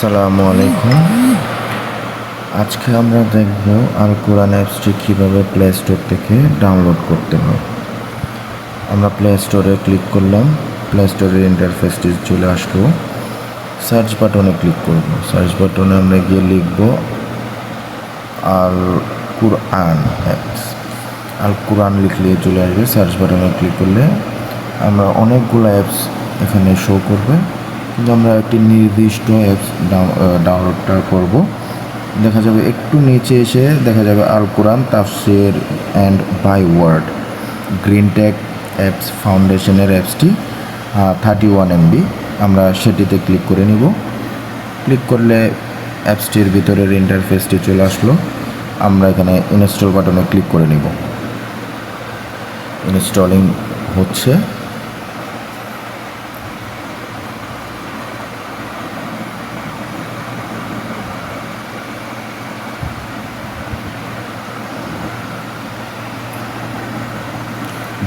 আসসালামু আলাইকুম। আজকে আমরা দেখব আল কোরআন অ্যাপসটি কীভাবে প্লে স্টোর থেকে ডাউনলোড করতে হয়। আমরা প্লে স্টোরে ক্লিক করলাম। প্লে স্টোরের ইন্টারফেসটি চলে আসলো। সার্চ বাটনে ক্লিক করব। সার্চ বাটনে আমরা গিয়ে লিখব আল কুরআন অ্যাপস। আল কোরআন লিখলে চলে আসবে। সার্চ বাটনে ক্লিক করলে আমরা অনেকগুলো অ্যাপস এখানে শো করবে। কিন্তু আমরা একটি নির্দিষ্ট অ্যাপস ডাউনলোডটা করব। দেখা যাবে একটু নিচে এসে দেখা যাবে আল কোরআন, তাফসির and by word green tech apps ফাউন্ডেশনের অ্যাপসটি থার্টি ওয়ান এমবি আমরা সেটিতে ক্লিক করে নিব। ক্লিক করলে অ্যাপসটির ভিতরের ইন্টারফেসটি চলে আসলো। আমরা এখানে ইনস্টল বাটনে ক্লিক করে নিব। ইনস্টলিং হচ্ছে।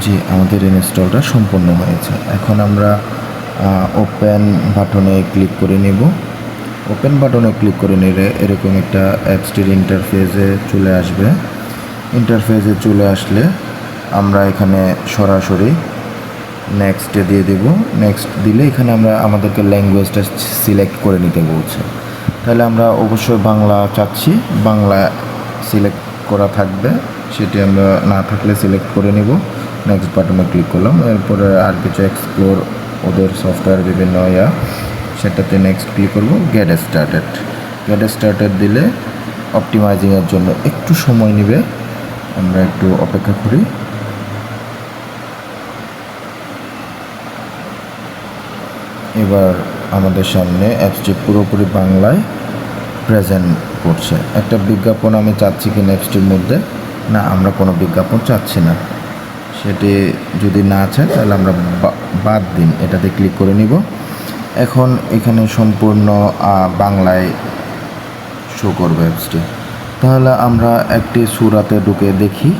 জি, আমাদের ইনস্টলটা সম্পূর্ণ হয়েছে। এখন আমরা ওপেন বাটনে ক্লিক করে নেব। ওপেন বাটনে ক্লিক করে নিলে এরকম একটা অ্যাপসটির ইন্টারফেসে চলে আসবে। ইন্টারফেসে চলে আসলে আমরা এখানে সরাসরি নেক্সটে দিয়ে দেব। নেক্সট দিলে এখানে আমরা আমাদেরকে ল্যাঙ্গুয়েজটা সিলেক্ট করে নিতে বলছে। তাহলে আমরা অবশ্যই বাংলা চাচ্ছি। বাংলা সিলেক্ট করা থাকবে। সেটি আমরা না থাকলে সিলেক্ট করে নেব। নেক্সট বাটনে ক্লিক করলাম, এরপরে আর কিছু এক্সপ্লোর ওদের সফটওয়্যার বিভিন্ন ইয়া, সেটাতে নেক্সট ক্লিক করব গেট স্টার্টেড গেট স্টার্টেড দিলে অপটিমাইজিংয়ের জন্য একটু সময় নেবে, আমরা একটু অপেক্ষা করি। এবার আমাদের সামনে অ্যাপসটি পুরোপুরি বাংলায় প্রেজেন্ট করছে। একটা বিজ্ঞাপন আমি চাচ্ছি কি নেক্সটের মধ্যে? না, আমরা কোনো বিজ্ঞাপন চাচ্ছি না। সেটি যদি না চাই তাহলে আমরা বাদ দিন। এটাতে ক্লিক করে নিব। এখন এখানে সম্পূর্ণ বাংলায় শো করবে অ্যাপসটি। তাহলে আমরা একটি সুরাতে ঢুকে দেখি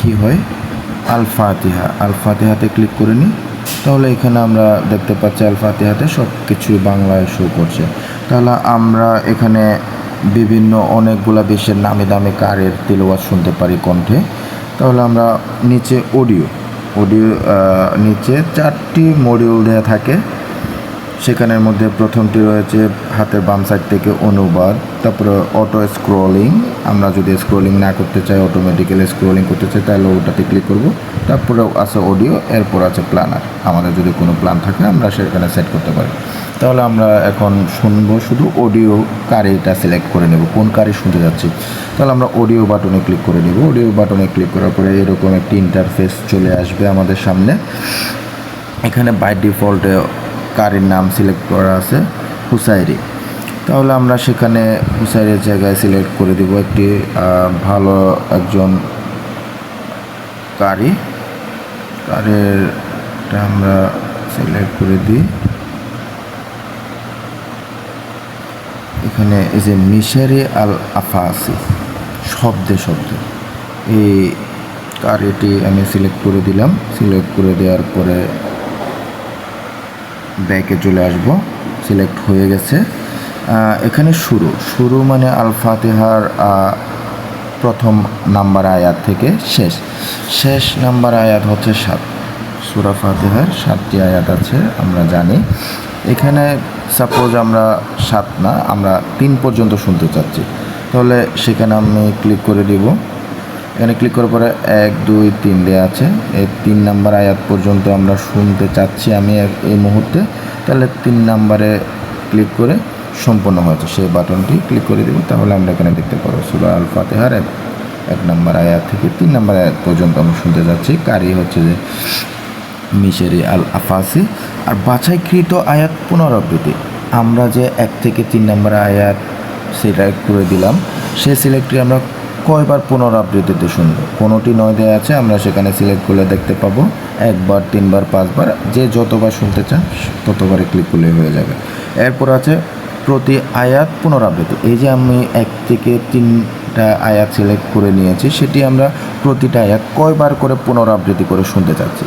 কি হয়। আল ফাতিহা আল ফাতিহাতে ক্লিক করে নিই। তাহলে এখানে আমরা দেখতে পাচ্ছি আল ফাতিহাতে সব কিছুই বাংলায় শো করছে। তাহলে আমরা এখানে বিভিন্ন অনেকগুলা বিশ্বের নামি দামি কারের তিলওয়াজ শুনতে পারি কণ্ঠে। তাহলে আমরা নিচে অডিও অডিও নিচে চারটি মডিউল দেওয়া থাকে। সেখানের মধ্যে প্রথমটি রয়েছে হাতের বাম সাইড থেকে অনুবাদ, তারপরে অটো স্ক্রলিং আমরা যদি স্ক্রলিং না করতে চাই অটোমেটিক্যালি স্ক্রলিং করতে চাই, তাহলে ওটাতে ক্লিক করব। তারপরে আছে অডিও এরপর আছে প্ল্যানার আমাদের যদি কোনো প্ল্যান থাকে, আমরা সেখানে সেট করতে পারি। তাহলে আমরা এখন শুনব শুধু অডিও কারিটা সিলেক্ট করে নেব, কোন কারি শুনতে যাচ্ছি। তাহলে আমরা অডিও বাটনে ক্লিক করে নেব। অডিও বাটনে ক্লিক করার পরে এরকম একটি ইন্টারফেস চলে আসবে আমাদের সামনে। এখানে বাই ডিফল্টে কারির নাম সিলেক্ট করা আছে, হুসাইরি। তাহলে আমরা সেখানে হুসাইরের জায়গায় সিলেক্ট করে দিব একটি ভালো একজন কারি। কারেরটা আমরা সিলেক্ট করে দিই। এখানে এই যে মিশারি আল আফাসি শব্দে শব্দে। এই কারিটি আমি সিলেক্ট করে দিলাম। সিলেক্ট করে দেওয়ার পরে ব্যাকে চলে আসব। সিলেক্ট হয়ে গেছে। এখানে শুরু। শুরু মানে আল ফাতেহার প্রথম নাম্বার আয়াত থেকে শেষ। শেষ নাম্বার আয়াত হচ্ছে সাত। সুরা ফাতেহার সাতটি আয়াত আছে, আমরা জানি। এখানে সাপোজ আমরা সাত না, আমরা তিন পর্যন্ত শুনতে চাচ্ছি। তাহলে সেখানে আমি ক্লিক করে দিব। এখানে ক্লিক করার পরে এক, দুই, তিন দেওয়া আছে। এই তিন নাম্বার আয়াত পর্যন্ত আমরা শুনতে চাচ্ছি আমি এই মুহূর্তে। তাহলে তিন নাম্বারে ক্লিক করে সম্পন্ন হয়েছে। সেই বাটনটি ক্লিক করে দেবো তাহলে আমরা এখানে দেখতে পাবো সুরা আল ফাতেহার এক এক নম্বর আয়াত থেকে তিন নম্বর আয়াত পর্যন্ত আমরা শুনতে যাচ্ছি কারি হচ্ছে যে মিশেরি আল আফাসি আর বাছাইকৃত আয়াত পুনরাবৃত্তি। আমরা যে এক থেকে তিন নম্বর আয়াত সেটা করে দিলাম, সেই সিলেক্টটি আমরা কয়বার পুনরাবৃত্তিতে শুনব? কোনোটি নয় দেওয়া আছে, আমরা সেখানে সিলেক্ট করলে দেখতে পাবো। একবার, তিনবার, পাঁচবার, যে যতবার শুনতে চান, ততবারে ক্লিক করলে হয়ে যাবে। এরপর আছে প্রতি আয়াত পুনরাবৃত্তি এই যে আমি এক থেকে তিনটা আয়াত সিলেক্ট করে নিয়েছি, সেটি আমরা প্রতিটা আয়াত কয়বার করে পুনরাবৃত্তি করে শুনতে চাচ্ছি?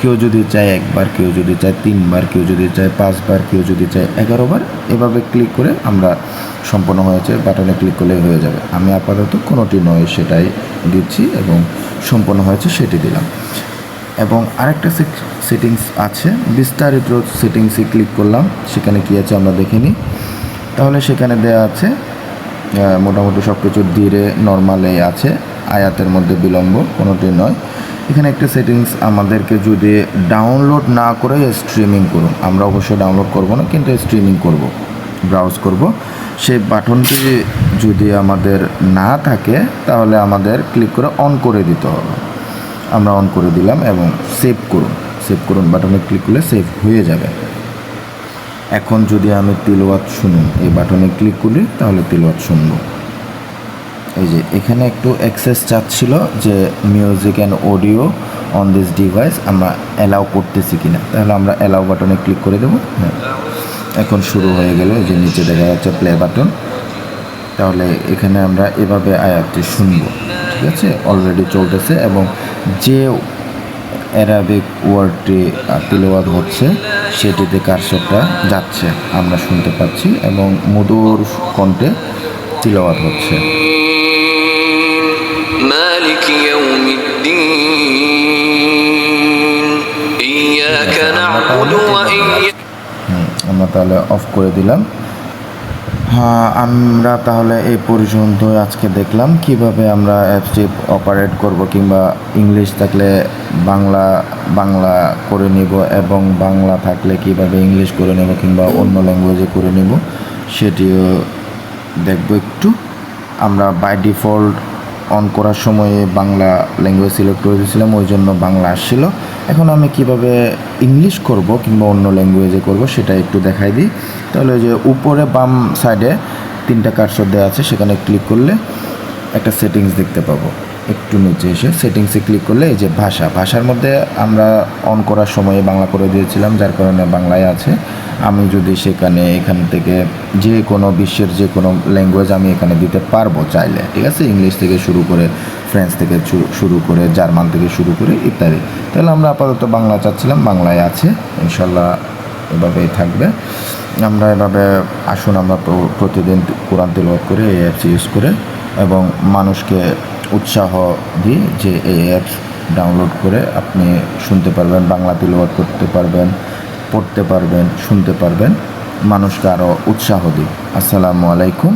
কেউ যদি চায় একবার, কেউ যদি চায় তিনবার, কেউ যদি চায় পাঁচবার, কেউ যদি চায় এগারোবার, এভাবে ক্লিক করে আমরা সম্পন্ন হয়েছে বাটনে ক্লিক করলে হয়ে যাবে। আমি আপাতত কোনোটি নয়, সেটাই দিচ্ছি এবং সম্পন্ন হয়েছে, সেটি দিলাম। এবং আরেকটা সেটিংস আছে, বিস্তারিত সেটিংসে ক্লিক করলাম, সেখানে কী আছে আমরা দেখিনি। তাহলে সেখানে দেওয়া আছে মোটামুটি সব কিছু ধীরে নর্মালে আছে, আয়াতের মধ্যে বিলম্ব, কোনোটি নয়। এখানে একটা সেটিংস আমাদেরকে যদি ডাউনলোড না করে স্ট্রিমিং করুন, আমরা অবশ্যই ডাউনলোড করব না, কিন্তু স্ট্রিমিং করব ব্রাউজ করব। সেই বাটনটি যদি আমাদের না থাকে, তাহলে আমাদের ক্লিক করে অন করে দিতে হবে। আমরা অন করে দিলাম এবং সেভ করুন সেভ করুন বাটনে ক্লিক করলে সেভ হয়ে যাবে। এখন যদি আমি তিলওয়াত শুনুন, এই বাটনে ক্লিক করি তাহলে তিলওয়াত শুনব। এই যে এখানে একটু অ্যাক্সেস চাচ্ছিল যে music and audio on this device আমরা অ্যালাউ করতেছি কিনা। তাহলে আমরা অ্যালাউ বাটনে ক্লিক করে দেবো। হ্যাঁ। এখন শুরু হয়ে গেল যে নিচে দেখা যাচ্ছে প্লে বাটন তাহলে এখানে আমরা এভাবে আয়াতটি শুনব, ঠিক আছে? অলরেডি চলতেছে এবং যে অ্যারাবিক ওয়ার্ডটি তিলওয়াত হচ্ছে, সেটিতে কারশটটা যাচ্ছে, আমরা শুনতে পাচ্ছি এবং মধুর কণ্ঠে তিলওয়াত হচ্ছে। আমরা তাহলে অফ করে দিলাম। হ্যাঁ আমরা তাহলে এই পর্যন্ত আজকে দেখলাম। কীভাবে আমরা অ্যাপসটি অপারেট করব কিংবা ইংলিশ থাকলে বাংলা বাংলা করে নিব এবং বাংলা থাকলে কীভাবে ইংলিশ করে নেব কিংবা অন্য ল্যাঙ্গুয়েজে করে নিব, সেটিও দেখব একটু। আমরা বাই ডিফল্ট অন করার সময়ে বাংলা ল্যাঙ্গুয়েজ সিলেক্ট করে দিয়েছিলাম, ওই জন্য বাংলা আসছিল। এখন আমি কীভাবে ইংলিশ করব কিংবা অন্য ল্যাঙ্গুয়েজে করব সেটা একটু দেখাই দিই। তাহলে যে উপরে বাম সাইডে তিনটা কার্সর দেওয়া আছে, সেখানে ক্লিক করলে একটা সেটিংস দেখতে পাবো। একটু নিচে এসে সেটিংসে ক্লিক করলে এই যে ভাষা, ভাষার মধ্যে আমরা অন করার সময়ে বাংলা করে দিয়েছিলাম, যার কারণে বাংলায় আছে। আমি যদি সেখানে, এখান থেকে যে কোনো বিশ্বের যে কোনো ল্যাঙ্গুয়েজ আমি এখানে দিতে পারব চাইলে, ঠিক আছে? ইংলিশ থেকে শুরু করে ফ্রেঞ্চ থেকে শুরু করে জার্মান থেকে শুরু করে ইত্যাদি। তাহলে আমরা আপাতত বাংলা চাচ্ছিলাম, বাংলায় আছে, ইনশাল্লাহ এভাবেই থাকবে। আমরা এভাবে আসুন, আমরা প্রতিদিন কোরআন তেলাওয়াত করে, এই অ্যাপস ইউজ করে এবং মানুষকে উৎসাহ দিই যে এই অ্যাপস ডাউনলোড করে আপনি শুনতে পারবেন, বাংলা তিলবাদ করতে পারবেন, পড়তে পারবেন, শুনতে পারবেন। মানুষকে আরও উৎসাহ দিই আসসালামু আলাইকুম।